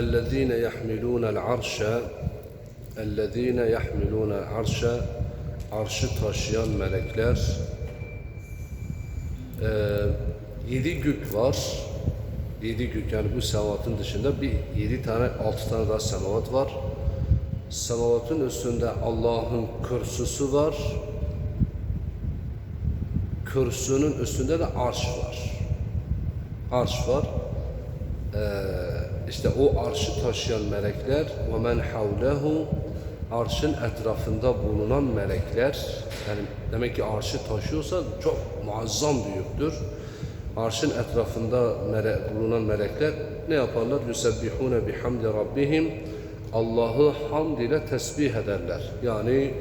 اَلَّذ۪ينَ يَحْمِلُونَ الْعَرْشَ اَلَّذ۪ينَ يَحْمِلُونَ الْعَرْشَ Arşı taşıyan melekler Ee, yedi gök var. Yedi gök yani bu semavatın dışında bir yedi tane, altı tane daha semavat var. Semavatın üstünde Allah'ın kürsüsü var. Kürsünün üstünde de arş var. Arş var. Ee, işte o arşı taşıyan melekler ve men havlehu arşın etrafında bulunan melekler yani demek ki arşı taşıyorsa çok muazzam büyüktür. Arşın etrafında mele, bulunan melekler ne yaparlar? Yusebbihune bihamdi rabbihim Allah'ı hamd ile tesbih ederler. Yani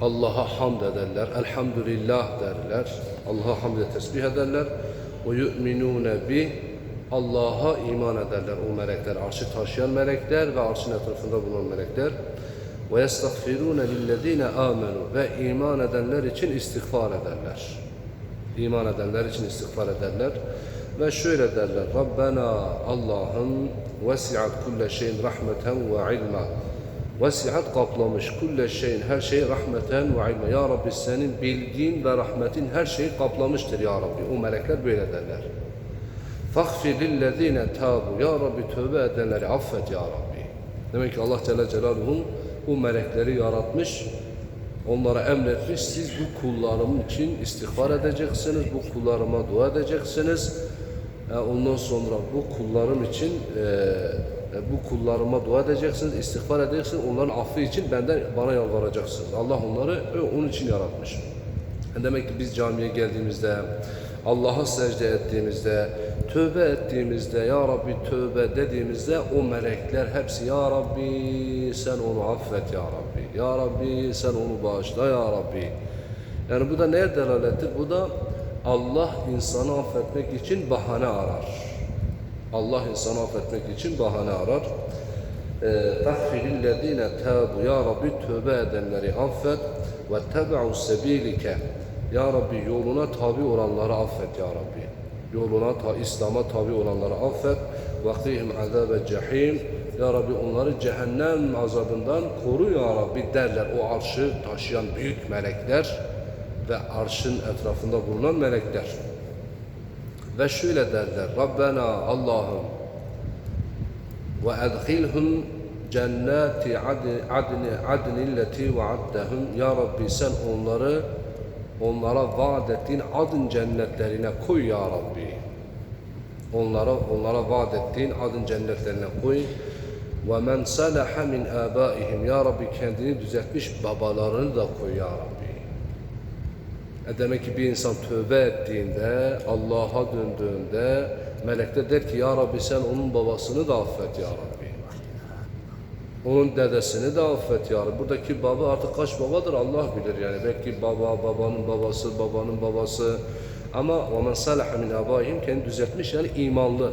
Allah'a hamd ederler. Elhamdülillah derler. Allah'a hamd ile tesbih ederler. Ve yu'minune bi Allah'a iman ederler o melekler. Arşı taşıyan melekler ve arşın etrafında bulunan melekler. Ve yestagfirune lillezine amenu ve iman edenler için istiğfar ederler. İman edenler için istiğfar ederler. Ve şöyle derler. Rabbena Allah'ım vesi'at kulle şeyin rahmeten ve ilma. Vesi'at kaplamış kulle şeyin her şeyi rahmeten ve ilma. Ya Rabbi senin bilgin ve rahmetin her şeyi kaplamıştır ya Rabbi. O melekler böyle derler. Fagfir lillezine tabu. Ya Rabbi tövbe edenleri affet ya Rabbi. Demek ki Allah Celle Celaluhu bu melekleri yaratmış. Onlara emretmiş. Siz bu kullarım için istiğfar edeceksiniz. Bu kullarıma dua edeceksiniz. E, Ondan sonra bu kullarım için e, e, bu kullarıma dua edeceksiniz, istiğfar edeceksiniz. Onların affı için benden bana yalvaracaksınız. Allah onları onun için yaratmış. Demek ki biz camiye geldiğimizde, Allah'a secde ettiğimizde, tövbe ettiğimizde, Ya Rabbi tövbe dediğimizde o melekler hepsi Ya Rabbi sen onu affet Ya Rabbi. Ya Rabbi sen onu bağışla Ya Rabbi. Yani bu da neye delalettir? Bu da Allah insanı affetmek için bahane arar. Allah insanı affetmek için bahane arar. Tahfirillezine tabu ya Rabbi tövbe edenleri affet ve tebe'u sebilike ya Rabbi yoluna tabi olanları affet ya Rabbi. Yoluna ta İslam'a tabi olanları affet. Ve qihim azabe cehim. Ya Rabbi onları cehennem azabından koru ya Rabbi derler. O arşı taşıyan büyük melekler ve arşın etrafında bulunan melekler. Ve şöyle derler. Rabbena Allah'ım ve edhilhum cennati adni adni va'addehum ya Rabbi sen onları onlara vaat ettiğin adın cennetlerine koy ya Rabbi. Onlara onlara vaat ettiğin adın cennetlerine koy. Men salaha min abaihim ya Rabbi kendini düzeltmiş babalarını da koy ya Rabbi. E demek ki bir insan tövbe ettiğinde, Allah'a döndüğünde melekler der ki ya Rabbi sen onun babasını da affet ya Rabbi. Onun dedesini de affet ya Rabbi. Buradaki baba artık kaç babadır Allah bilir yani. Belki baba, babanın babası, babanın babası. Ama وَمَنْ صَلَحَ مِنْ آبَائِهِمْ kendi düzeltmiş yani imanlı.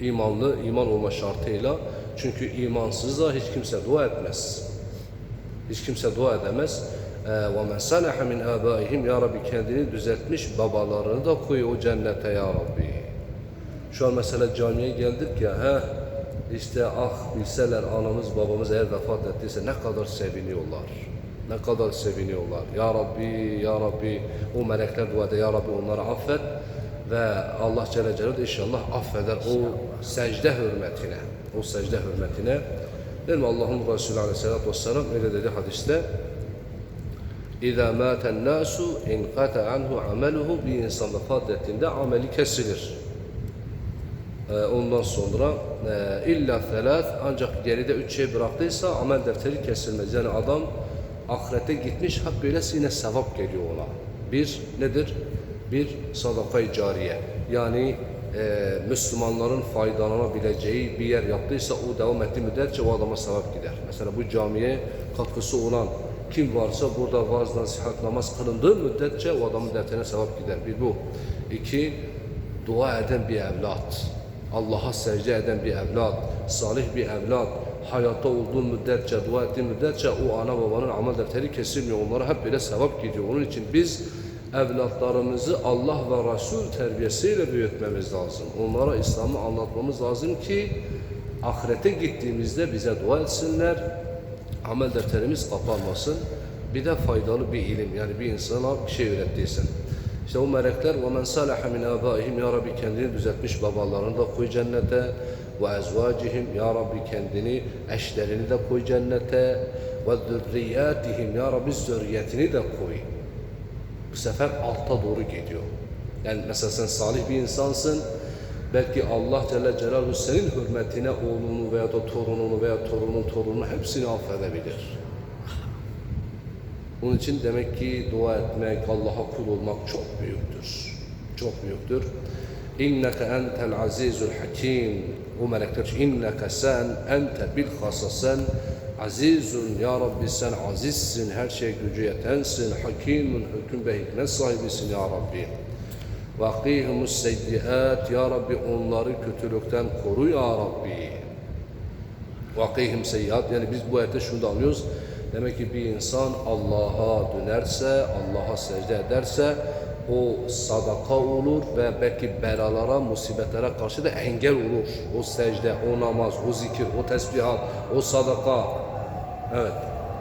İmanlı, iman olma şartıyla. Çünkü imansız da hiç kimse dua etmez. Hiç kimse dua edemez. وَمَنْ صَلَحَ مِنْ آبَائِهِمْ Ya Rabbi kendini düzeltmiş babalarını da koy o cennete Ya Rabbi. Şu an mesela camiye geldik ya, he, işte ah bilseler anamız babamız eğer vefat ettiyse ne kadar seviniyorlar. Ne kadar seviniyorlar. Ya Rabbi, Ya Rabbi, o melekler dua eder, Ya Rabbi onları affet ve Allah Celle Celaluhu inşallah affeder o secde hürmetine. O secde hürmetine. Değil mi Allah'ın Resulü Aleyhisselatü Vesselam öyle dedi hadiste. İza maten nasu inqata anhu ameluhu bir insan vefat ettiğinde ameli kesilir. Ee, ondan sonra e, illa felat ancak geride üç şey bıraktıysa amel defteri kesilmez. Yani adam ahirete gitmiş hep böylesine sevap geliyor ona. Bir nedir? Bir sadaka-i cariye. Yani e, Müslümanların faydalanabileceği bir yer yaptıysa o devam ettiği müddetçe o adama sevap gider. Mesela bu camiye katkısı olan kim varsa burada vaaz, nasihat, namaz kılındığı müddetçe o adamın defterine sevap gider. Bir bu. İki, dua eden bir evlat. Allah'a secde eden bir evlat, salih bir evlat, hayatta olduğu müddetçe, dua ettiği müddetçe o ana babanın amel defteri kesilmiyor. Onlara hep böyle sevap gidiyor. Onun için biz evlatlarımızı Allah ve Resul terbiyesiyle büyütmemiz lazım. Onlara İslam'ı anlatmamız lazım ki ahirete gittiğimizde bize dua etsinler. Amel defterimiz kapanmasın. Bir de faydalı bir ilim yani bir insana bir şey öğrettiysen. İşte o melekler وَمَنْ صَلَحَ مِنْ آبَائِهِمْ Ya Rabbi kendini düzeltmiş babalarını da koy cennete ve ezvacihim Ya Rabbi kendini eşlerini de koy cennete ve zürriyatihim Ya Rabbi zürriyetini de koy. Bu sefer alta doğru gidiyor. Yani mesela sen salih bir insansın. Belki Allah Celle Celaluhu senin hürmetine oğlunu veya da torununu veya torunun torununu hepsini affedebilir. Bunun için demek ki dua etmek, Allah'a kul olmak çok büyüktür. Çok büyüktür. İnneke entel azizul hakim. O melekler inneke sen, ente bilhassa sen azizun ya Rabbi sen azizsin, her şey gücü yetensin, hakimun hüküm ve hikmet sahibisin ya Rabbi. Vakihumus seyyiat ya Rabbi onları kötülükten koru ya Rabbi. Vakihim seyyiat yani biz bu ayette şunu da anlıyoruz. Demek ki bir insan Allah'a dönerse, Allah'a secde ederse o sadaka olur ve belki belalara, musibetlere karşı da engel olur. O secde, o namaz, o zikir, o tesbihat, o sadaka. Evet.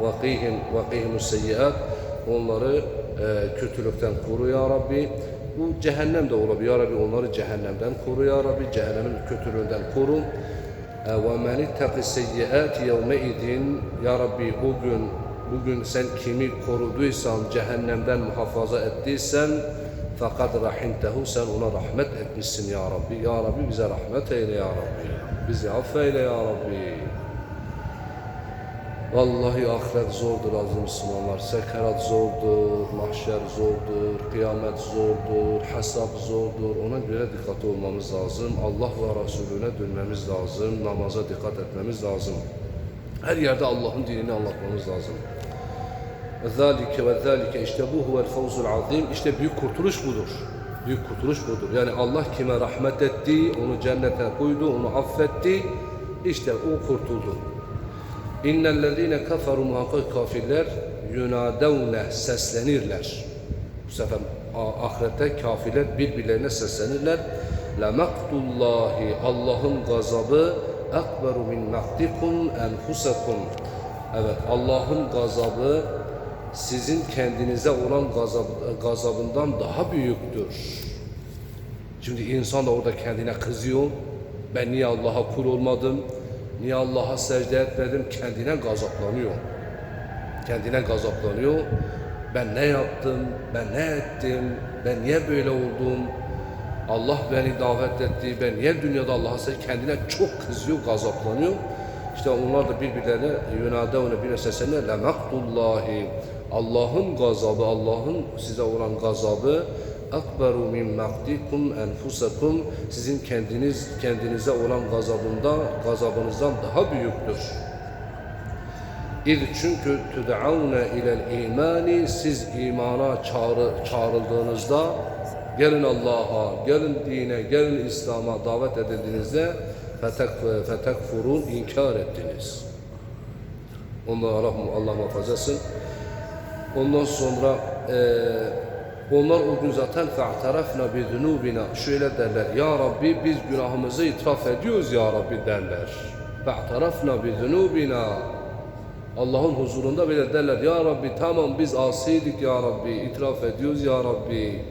Vakihim, vakihim seyyiat. Onları e, kötülükten koru ya Rabbi. Bu cehennem de olabilir. Ya Rabbi onları cehennemden koru ya Rabbi. Cehennemin kötülüğünden koru. وَمَنِ اتَّقِ السَّيِّئَاتِ يَوْمَئِذٍ Ya Rabbi o gün, bugün sen kimi koruduysan, cehennemden muhafaza ettiysen, fakat rahimtehu sen ona rahmet etmişsin ya Rabbi. Ya Rabbi bize rahmet eyle ya Rabbi. Bizi affeyle ya Rabbi. Vallahi ahiret zordur aziz Müslümanlar. Sekerat zordur, mahşer zordur, kıyamet zordur, hesap zordur. Ona göre dikkatli olmamız lazım. Allah ve Resulüne dönmemiz lazım. Namaza dikkat etmemiz lazım. Her yerde Allah'ın dinini anlatmamız lazım. Zalike ve zalike işte bu huvel fevzul azim. İşte büyük kurtuluş budur. Büyük kurtuluş budur. Yani Allah kime rahmet etti, onu cennete koydu, onu affetti. İşte o kurtuldu. İnnellezîne kaferu muhakkak kafirler yunadevne seslenirler. Bu sefer ahirette kafirler birbirlerine seslenirler. La maktullahi Allah'ın gazabı ekberu min maktikum enfusakum. Evet Allah'ın gazabı sizin kendinize olan gazab, gazabından daha büyüktür. Şimdi insan da orada kendine kızıyor. Ben niye Allah'a kul olmadım? Niye Allah'a secde etmedim? Kendine gazaplanıyor. Kendine gazaplanıyor. Ben ne yaptım? Ben ne ettim? Ben niye böyle oldum? Allah beni davet etti. Ben niye dünyada Allah'a secde Kendine çok kızıyor, gazaplanıyor. İşte onlar da birbirlerine yunadevne bir seslerine le maktullahi Allah'ın gazabı, Allah'ın size olan gazabı akberu min maktikum enfusakum sizin kendiniz kendinize olan gazabından gazabınızdan daha büyüktür. İz çünkü tud'aune ilel imani siz imana çağrı, çağrıldığınızda gelin Allah'a, gelin dine, gelin İslam'a davet edildiğinizde fetek, fetekfurun inkar ettiniz. Ondan Allah, Allah muhafaza. Ondan sonra eee onlar o gün zaten fe'tarafna bi zunubina şöyle derler. Ya Rabbi biz günahımızı itiraf ediyoruz ya Rabbi derler. Fe'tarafna bi zunubina Allah'ın huzurunda bile derler. Ya Rabbi tamam biz asiydik ya Rabbi. itiraf ediyoruz ya Rabbi.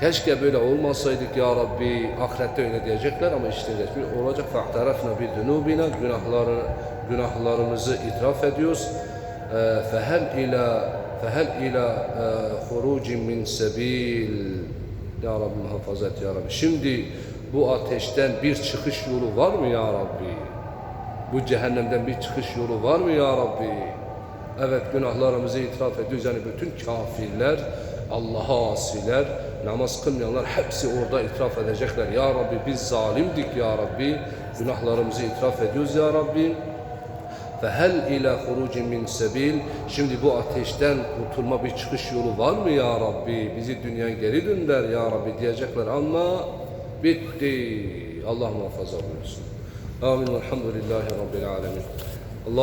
Keşke böyle olmasaydık ya Rabbi. Ahirette öyle diyecekler ama işte olacak. Fe'tarafna bi zunubina günahları, günahlarımızı itiraf ediyoruz. Fehel ila fehel ila hurucin min sebil Ya Rabbi muhafaza et ya. Şimdi bu ateşten bir çıkış yolu var mı ya Rabbi? Bu cehennemden bir çıkış yolu var mı ya Rabbi? Evet günahlarımızı itiraf ediyoruz. Yani bütün kafirler, Allah'a asiler, namaz kılmayanlar hepsi orada itiraf edecekler. Ya Rabbi biz zalimdik ya Rabbi. Günahlarımızı itiraf ediyoruz ya Rabbi. Fehel ila hurucin min sebil. Şimdi bu ateşten kurtulma bir çıkış yolu var mı ya Rabbi? Bizi dünyaya geri dönder ya Rabbi diyecekler ama bitti. Allah muhafaza buyursun. Amin. Velhamdülillahi Rabbil alemin. Allah